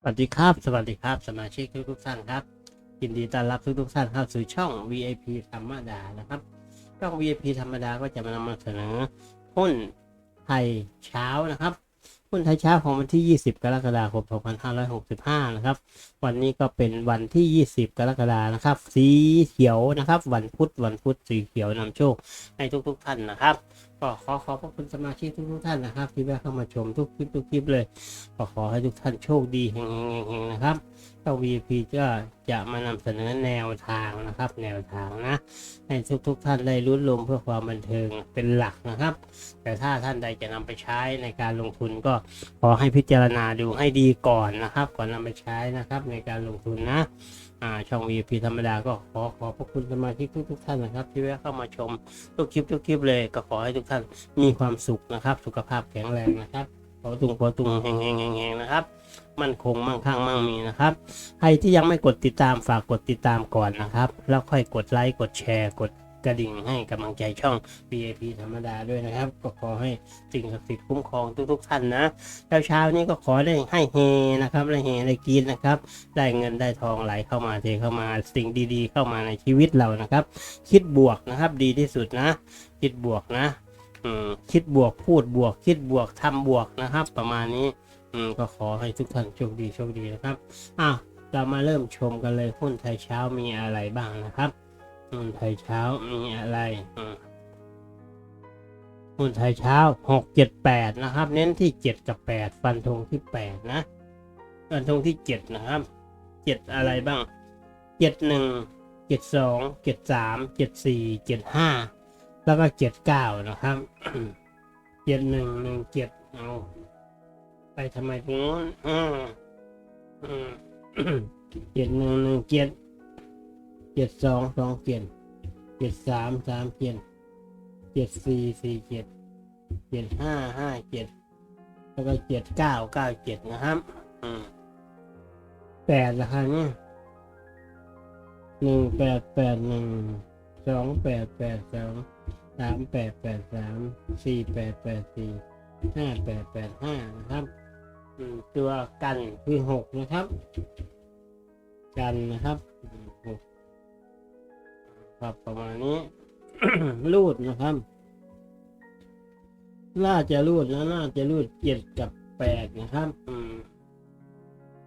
สวัสดีครับ สวัสดีครับ สมาชิกทุกทุกท่านครับ ยินดีต้อนรับทุกทุกท่านเข้าสู่ช่อง VIP ธรรมดานะครับ ช่อง VIP ธรรมดาก็จะมานำมาเสนอหุ้นไทยเช้านะครับ หุ้นไทยเช้าของวันที่ 20 กรกฎาคม 2565 นะครับ วันนี้ก็เป็นวันที่ 20 กรกฎานะครับ สีเขียวนะครับ วันพุธ วันพุธสีเขียวนำโชคให้ทุกๆท่านนะครับ ก็ขอขอบพระคุณสมาชิกทุกท่านนะครับ ที่แวะเข้ามาชมทุกคลิปทุกคลิปเลยก็ขอให้ทุกท่านโชคดีเฮงๆๆนะครับเจ้า VIP ก็จะมานำเสนอแนวทางนะครับ แนวทางนะ ให้ทุกๆท่านได้ลุ้นลมเพื่อความบันเทิงเป็นหลักนะครับ แต่ถ้าท่านใดจะนำไปใช้ในการลงทุนก็ขอให้พิจารณาดูให้ดีก่อนนะครับ ก่อนนำไปใช้นะครับในการลงทุนนะ อ่าช่อง VIP ธรรมดาก็ขอขอบพระคุณสมาชิกทุกๆท่านนะครับ ที่แวะเข้ามาชมทุกคลิปทุกคลิปเลยก็ขอให้ทุกท่านมีความสุขนะครับ สุขภาพแข็งแรงนะครับขอตุงขอตุงแหงแหงแหงแหงนะครับมั่นคงมั่งคั่งมั่งมีนะครับใครที่ยังไม่กดติดตามฝากกดติดตามก่อนนะครับ แล้วค่อยกดไลค์กดแชร์กด กระดิ่งให้กำลังใจช่อง VIP ธรรมดาด้วยนะครับ ก็ขอให้สิ่งศักดิ์สิทธิ์คุ้มครองทุกๆท่านนะแล้วเช้านี้ก็ขอได้ให้เฮนะครับได้เฮได้กินนะครับ ได้เงินได้ทองไหลเข้ามาเทเข้ามาสิ่งดีๆ เข้ามาในชีวิตเรานะครับ คิดบวกนะครับดีที่สุดนะ คิดบวกนะคิดบวกพูดบวก คิดบวกทำบวกนะครับ ประมาณนี้อืมก็ขอให้ทุกท่านโชคดีโชคดีนะครับอะเรามาเริ่มชมกันเลยหุ้นไทยเช้ามีอะไรบ้างนะครับ ไทยเช้ามีอะไรอืมหุ้นไทยเช้าหกเจ็ดแปดนะครับ เน้นที่เจ็ดกับแปดฟันธงที่แปดนะ ฟันธงที่เจ็ดนะครับเจ็ดอะไรบ้างเจ็ดหนึ่งเจ็ดสองเจ็ดสามเจ็ดสี่เจ็ดห้าแล้วก็เจ็ดเก้านะครับเจ็ดหนึ่งหนึ่งเจ็ดเอาไปทำไมตรงนู้นอืมอืมเจ็ดหนึ่งหนึ่งเจ็ดเจ็ดสองสองเจ็ดเจ็ดสามสามเจ็ดเจ็ดสี่สี่เจ็ดเจ็ดห้าห้าเจ็ดแล้วก็เจ็ดเก้าเก้าเจ็ดนะครับอืมแปดราคาเนี่ยหนึ่งแปดแปดหนึ่งสองแปดแปดสองสามแปดแปดสามสี่แปดแปดสี่ห้าแปดแปดห้านะครับอืมตัวกันคือหกนะครับ กันนะครับอืมหก ครับประมาณนี้ รูดนะครับ น่าจะรูดนะน่าจะรูดเจ็ดกับแปดนะครับอืม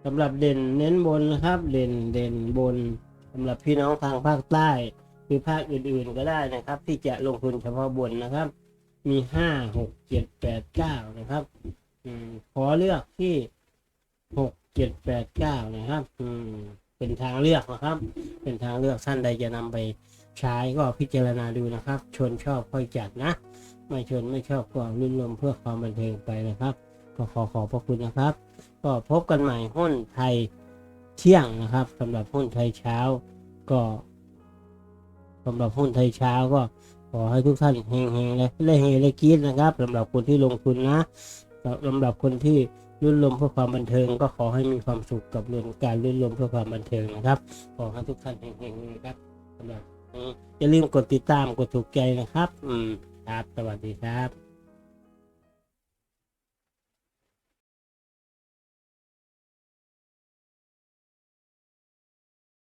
สำหรับเด่นเน้นบนนะครับ เด่นเด่นบนสำหรับพี่น้องทางภาคใต้หรือภาคอื่นๆก็ได้นะครับ ที่จะลงทุนเฉพาะบนนะครับ มีห้าหกเจ็ดแปดเก้านะครับอืมขอเลือกที่หกเจ็ดแปดเก้านะครับ อืมเป็นทางเลือกนะครับ เป็นทางเลือกท่านใดจะนำไป ใช้ก็พิจารณาดูนะครับชนชอบค่อยจัดนะ ไม่ชนไม่ชอบก็รุ่นลมเพื่อความบันเทิงไปนะครับก็ขอขอบพระคุณนะครับ ก็พบกันใหม่หุ้นไทยเที่ยงนะครับสำหรับหุ้นไทยเช้า ก็สำหรับหุ้นไทยเช้าก็ขอให้ทุกท่านเฮงๆเลยเลยเฮงเลยกรีดนะครับสำหรับคนที่ลงทุนนะสำหรับคนที่รุ่นลมเพื่อความบันเทิง ก็ขอให้มีความสุขกับเรื่องการรุ่นลมเพื่อความบันเทิงนะครับ ขอให้ทุกท่านเฮงๆนะครับสำหรับ อย่าลืมกดติดตามกดถูกใจนะครับ อืมครับ สวัสดีครับ